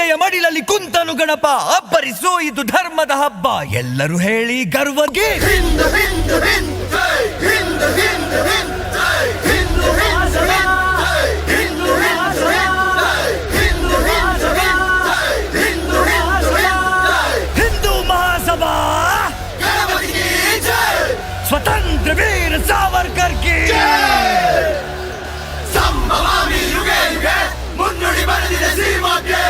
ಗಂಗೆಯ ಮಡಿಲಲ್ಲಿ ಕುಂತನು ಗಣಪ ಅಬ್ಬರಿಸೋ ಇದು ಧರ್ಮದ ಹಬ್ಬ ಎಲ್ಲರೂ ಹೇಳಿ ಗರ್ವಗೆ Yeah! ಹಿಂದ್ ಮಹಾಸಭಾ ಸ್ವತಂತ್ರ ವೀರ ಸಾವರ್ಕರ್ ಕಿ ಸಂಭವಾಮಿ ಯುಗೆ ಯುಗೆ ಮುನ್ನುಡಿ ಬರೆದಿದೆ ಸೀಮಾಕ್ಕೆ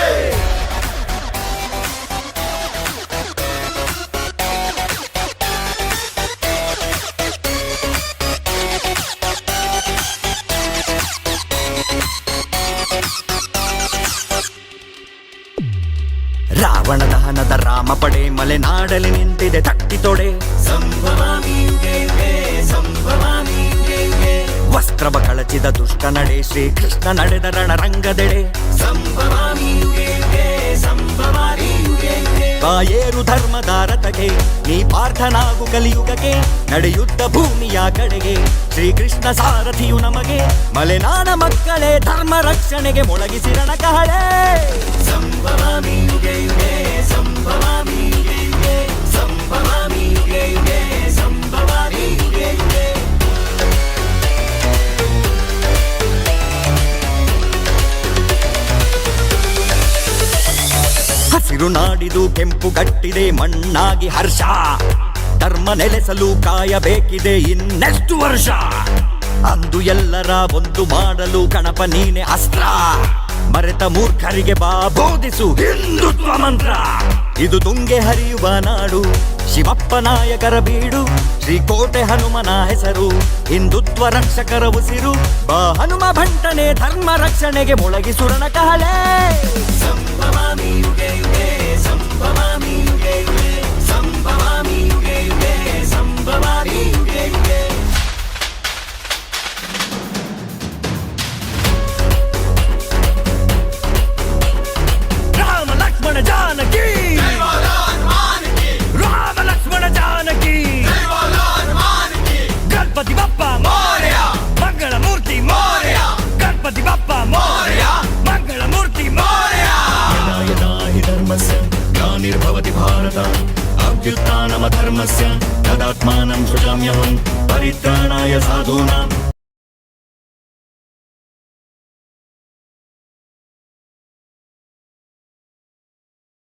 ರಾವಣ ದಹನದ ರಾಮ ಪಡೆ ಮಲೆನಾಡಲಿ ನಿಂತಿದೆ ತಟ್ಟಿ ತೊಡೆ. ವಸ್ತ್ರವ ಕಳಚಿದ ದುಷ್ಟ ನಡೆ ಶ್ರೀ ಕೃಷ್ಣ ನಡೆದ ರಣರಂಗದೆಡೆ. ಕಾಯೇರು ಧರ್ಮದ ರಥಗೆ ನೀ ಪಾರ್ಥನಾಗು ಕಲಿಯುಗಕ್ಕೆ, ನಡೆಯುತ್ತ ಭೂಮಿಯ ಕಡೆಗೆ. ಶ್ರೀಕೃಷ್ಣ ಸಾರಥಿಯು ನಮಗೆ ಮಲೆನಾಡ ಮಕ್ಕಳೇ ಧರ್ಮ ರಕ್ಷಣೆಗೆ ಮೊಳಗಿಸಿರಣ ಕಹಳೆ ಸಂಭವಾಮಿ ಹಸಿರು ನಾಡಿದು ಕೆಂಪು ಗಟ್ಟಿದೆ ಮಣ್ಣಾಗಿ ಹರ್ಷ. ಧರ್ಮ ನೆಲೆಸಲು ಕಾಯಬೇಕಿದೆ ಇನ್ನೆಷ್ಟು ವರ್ಷ? ಅಂದು ಎಲ್ಲರ ಒಂದು ಮಾಡಲು ಗಣಪ ನೀನೆ ಅಸ್ತ್ರ. ಮರೆತ ಮೂರ್ಖರಿಗೆ ಬಾ ಬೋಧಿಸು ಹಿಂದುತ್ವ ಮಂತ್ರ. ಇದು ತುಂಗೆ ಹರಿಯುವ ನಾಡು, ಶಿವಪ್ಪ ನಾಯಕರ ಬೀಡು, ಶ್ರೀಕೋಟೆ ಹನುಮನ ಹೆಸರು, ಹಿಂದುತ್ವ ರಕ್ಷಕರ ಉಸಿರು, ಬಾ ಹನುಮ ಭಂಟನೆ ಧರ್ಮ ರಕ್ಷಣೆಗೆ ಮೊಳಗಿಸುರಣ ಕಹಳೆ. ధర్మస్య గ్లానిర్భవతి భారత. అభ్యుత్నమధర్మస్య తదాత్మానం సృజామ్యహం. పరిత్రాణాయ సాధూనాం.